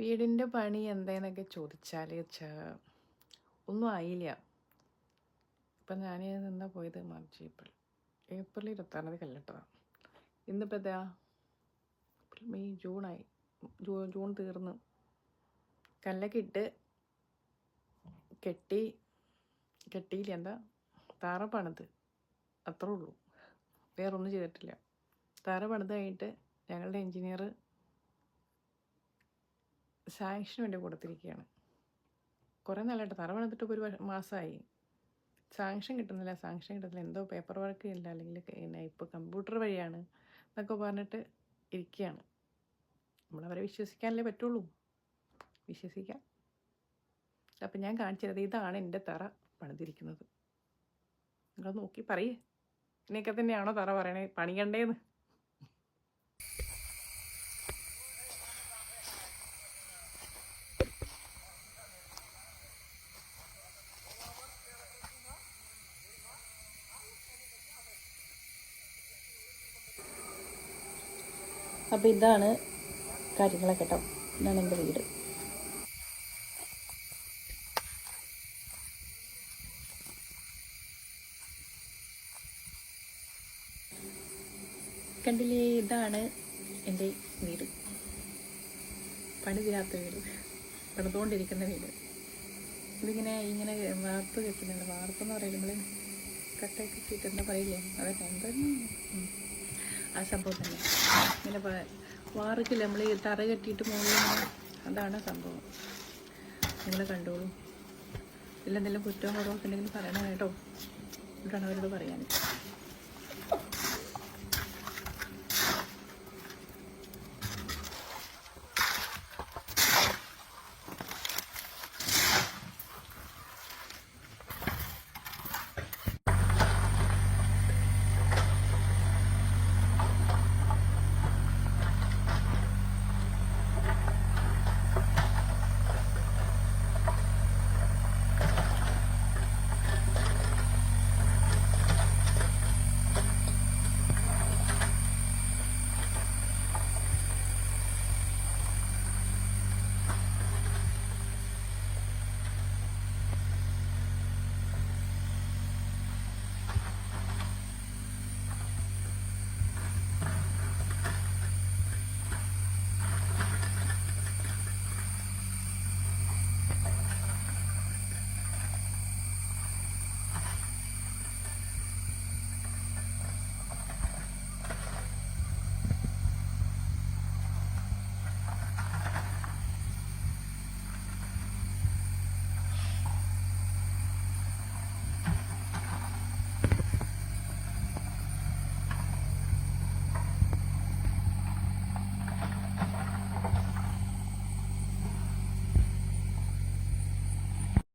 വീടിന്റെ പണി എന്തേന്നൊക്കെ ചോദിച്ചാൽ വെച്ചാൽ ഒന്നും ആയില്ല. ഇപ്പം ഞാൻ നിന്നാ പോയത് മാർച്ച് ഏപ്രിൽ. ഏപ്രിൽ ഇരുപത്താം തീയതി കല്ലിട്ടതാണ് ഇന്നിപ്പോൾ എന്താ? ഏപ്രിൽ മെയ് ജൂണായി. ജൂ ജൂൺ തീർന്നു. കല്ലൊക്കെ ഇട്ട് കെട്ടി കെട്ടിയില്ല എന്താ? താറ പണിത് അത്രേ ഉള്ളൂ. വേറൊന്നും ചെയ്തിട്ടില്ല. താറ പണിത് കഴിഞ്ഞിട്ട് ഞങ്ങളുടെ എൻജിനീയർ സാങ്ഷന് വേണ്ടി കൊടുത്തിരിക്കുകയാണ്. കുറേ നാളായിട്ട് തറ പണിതിട്ട് ഒരു മാസമായി സാങ്ഷൻ കിട്ടുന്നില്ല സാങ്ഷൻ കിട്ടുന്നില്ല. എന്തോ പേപ്പർ വർക്ക് ഇല്ല അല്ലെങ്കിൽ പിന്നെ ഇപ്പോൾ കമ്പ്യൂട്ടർ വഴിയാണ് എന്നൊക്കെ പറഞ്ഞിട്ട് ഇരിക്കുകയാണ്. നമ്മളവരെ വിശ്വസിക്കാനല്ലേ പറ്റുള്ളൂ. വിശ്വസിക്കാം. അപ്പം ഞാൻ കാണിച്ചത് ഇതാണ് എന്റെ തറ പണിതിരിക്കുന്നത്. നിങ്ങൾ നോക്കി പറയേ. ഇതിനൊക്കെ തന്നെയാണോ തറ പറയണേ? പണിയണ്ടേന്ന്. അപ്പോൾ ഇതാണ് കാര്യങ്ങളൊക്കെ കേട്ടോ ഇതാണ് എന്റെ വീട്. കണ്ടില്ലേ ഇതാണ് എന്റെ വീട്. പണിതില്ലാത്ത വീട്. പണിതുകൊണ്ടിരിക്കുന്ന വീട്. ഇതിങ്ങനെ ഇങ്ങനെ വാർപ്പ് കെട്ടുന്നുണ്ട്. വാർപ്പ് എന്ന് പറയുമ്പോൾ കട്ടയൊക്കെ കിട്ടുന്ന പറയില്ലേ? അതൊക്കെ എന്താ ഉം. ആ സംഭവം തന്നെ. ഇങ്ങനെ പ- നമ്മൾ ഈ തറ കെട്ടിയിട്ട് മുകളിൽ അതാണ് സംഭവം. നിങ്ങൾ കണ്ടോളൂ. ഇതിലെന്തെങ്കിലും കുറ്റവും കുറവൊക്കെ ഉണ്ടെങ്കിൽ പറയണം കേട്ടോ. ഇതാണ് അവരോട് പറയാൻ.